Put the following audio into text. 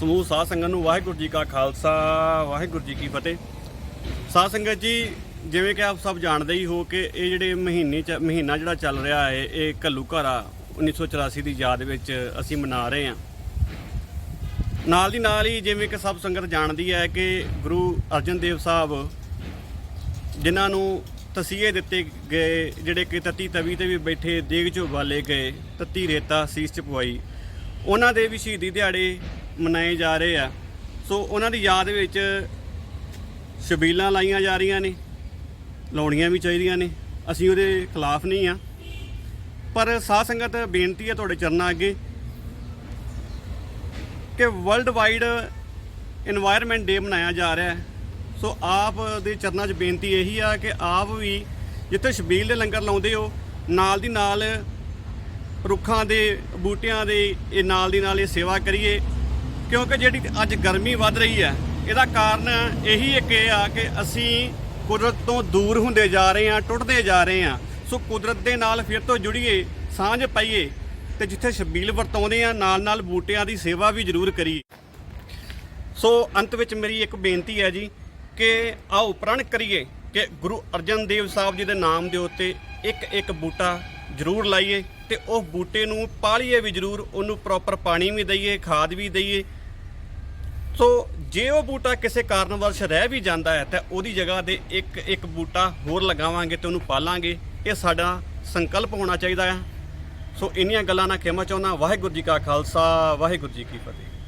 ਸਮੂਹ ਸਾਧ ਸੰਗਤ ਨੂੰ ਵਾਹਿਗੁਰੂ ਜੀ ਕਾ ਖਾਲਸਾ, ਵਾਹਿਗੁਰੂ ਜੀ ਕੀ ਫਤਿਹ। ਸਾਧ ਸੰਗਤ ਜੀ, ਜਿਵੇਂ ਕਿ ਆਪ ਸਭ ਜਾਣਦੇ ਹੀ ਹੋ ਕਿ ਇਹ ਜਿਹੜੇ ਮਹੀਨੇ ਚ, ਮਹੀਨਾ ਜਿਹੜਾ ਚੱਲ ਰਿਹਾ ਹੈ, ਇਹ ਕੱਲੂ ਘਰਾ 1984 ਦੀ ਯਾਦ ਵਿੱਚ ਅਸੀਂ ਮਨਾ ਰਹੇ ਹਾਂ। ਨਾਲ ਦੀ ਨਾਲ ਹੀ ਜਿਵੇਂ ਕਿ ਸਭ ਸੰਗਤ ਜਾਣਦੀ ਹੈ ਕਿ ਗੁਰੂ ਅਰਜਨ ਦੇਵ ਸਾਹਿਬ, ਜਿਨ੍ਹਾਂ ਨੂੰ ਤਸੀਹੇ ਦਿੱਤੇ ਗਏ, ਜਿਹੜੇ ਕਿ ਤਤੀ ਤਵੀ ਤੇ ਵੀ ਬੈਠੇ ਦੇਗ 'ਚ ਉਬਾਲੇ ਗਏ ਤਤੀ ਰੇਤਾ ਸੀਸ 'ਚ ਪਵਾਈ, ਉਹਨਾਂ ਦੇ ਵੀ ਸ਼ਹੀਦੀ ਦਿਹਾੜੇ ਮਨਾਏ ਜਾ ਰਹੇ ਆ। ਸੋ ਉਹਨਾਂ ਦੀ ਯਾਦ ਵਿੱਚ ਸ਼ਬੀਲਾਂ ਲਾਈਆਂ ਜਾ ਰਹੀਆਂ ਨੇ, ਲਾਉਣੀਆਂ ਵੀ ਚਾਹੀਦੀਆਂ ਨੇ। ਅਸੀਂ ਉਹਦੇ ਖਿਲਾਫ ਨਹੀਂ ਆ। ਪਰ ਸਾਧ ਸੰਗਤ, ਬੇਨਤੀ ਹੈ ਤੁਹਾਡੇ ਚਰਨਾਂ ਅੱਗੇ ਕਿ ਵਰਲਡ ਵਾਈਡ এনवायरमेंट ਡੇ ਮਨਾਇਆ ਜਾ ਰਿਹਾ ਸੋ ਆਪ ਦੇ ਚਰਨਾਂ 'ਚ ਬੇਨਤੀ ਇਹੀ ਆ ਕਿ ਆਪ ਵੀ ਜਿੱਥੇ ਸ਼ਬੀਲ ਦੇ ਲੰਗਰ ਲਾਉਂਦੇ ਹੋ, ਨਾਲ ਦੀ ਨਾਲ ਰੁੱਖਾਂ ਦੇ, ਬੂਟਿਆਂ ਦੇ, ਇਹ ਨਾਲ ਦੀ ਨਾਲ ਇਹ ਸੇਵਾ ਕਰੀਏ। ਕਿਉਂਕਿ ਜਿਹੜੀ ਅੱਜ ਗਰਮੀ ਵੱਧ ਰਹੀ ਹੈ, ਇਹਦਾ ਕਾਰਨ ਇਹੀ ਇੱਕ ਇਹ ਆ ਕਿ ਅਸੀਂ ਕੁਦਰਤ ਤੋਂ ਦੂਰ ਹੁੰਦੇ ਜਾ ਰਹੇ ਹਾਂ, ਟੁੱਟਦੇ ਜਾ ਰਹੇ ਹਾਂ। ਸੋ ਕੁਦਰਤ ਦੇ ਨਾਲ ਫਿਰ ਤੋਂ ਜੁੜੀਏ, ਸਾਂਝ ਪਾਈਏ ਤੇ ਜਿੱਥੇ ਛਬੀਲ ਵਰਤਾਉਂਦੇ ਆ ਨਾਲ ਨਾਲ ਬੂਟਿਆਂ ਦੀ ਸੇਵਾ ਵੀ ਜ਼ਰੂਰ ਕਰੀਏ। ਸੋ ਅੰਤ ਵਿੱਚ ਮੇਰੀ ਇੱਕ ਬੇਨਤੀ ਹੈ ਜੀ ਕਿ ਆਓ ਪ੍ਰਣ ਕਰੀਏ ਕਿ ਗੁਰੂ ਅਰਜਨ ਦੇਵ ਸਾਹਿਬ ਜੀ ਦੇ ਨਾਮ ਦੇ ਉੱਤੇ ਇੱਕ ਇੱਕ ਬੂਟਾ ਜ਼ਰੂਰ ਲਾਈਏ ਤੇ ਉਹ ਬੂਟੇ ਨੂੰ ਪਾਲੀਏ ਵੀ ਜ਼ਰੂਰ, ਉਹਨੂੰ ਪ੍ਰੋਪਰ ਪਾਣੀ ਵੀ ਦਈਏ, ਖਾਦ ਵੀ ਦਈਏ ਸੋ ਜੇ ਉਹ ਬੂਟਾ ਕਿਸੇ ਕਾਰਨ ਕਾਰਨਵਸ਼ ਰਹਿ ਵੀ ਜਾਂਦਾ ਹੈ, ਤਾਂ ਉਹਦੀ ਜਗ੍ਹਾ ਤੇ ਇੱਕ ਇੱਕ ਬੂਟਾ ਹੋਰ ਲਗਾਵਾਂਗੇ ਤੇ ਉਹਨੂੰ ਪਾਲਾਂਗੇ। ਇਹ ਸਾਡਾ ਸੰਕਲਪ ਹੋਣਾ ਚਾਹੀਦਾ ਹੈ। ਸੋ, ਇੰਨੀਆਂ ਗੱਲਾਂ ਨਾਲ ਕਹਿਣਾ ਚਾਹੁੰਦਾ, ਵਾਹਿਗੁਰੂ ਜੀ ਕਾ ਖਾਲਸਾ, ਵਾਹਿਗੁਰੂ ਜੀ ਕੀ ਫਤਿਹ।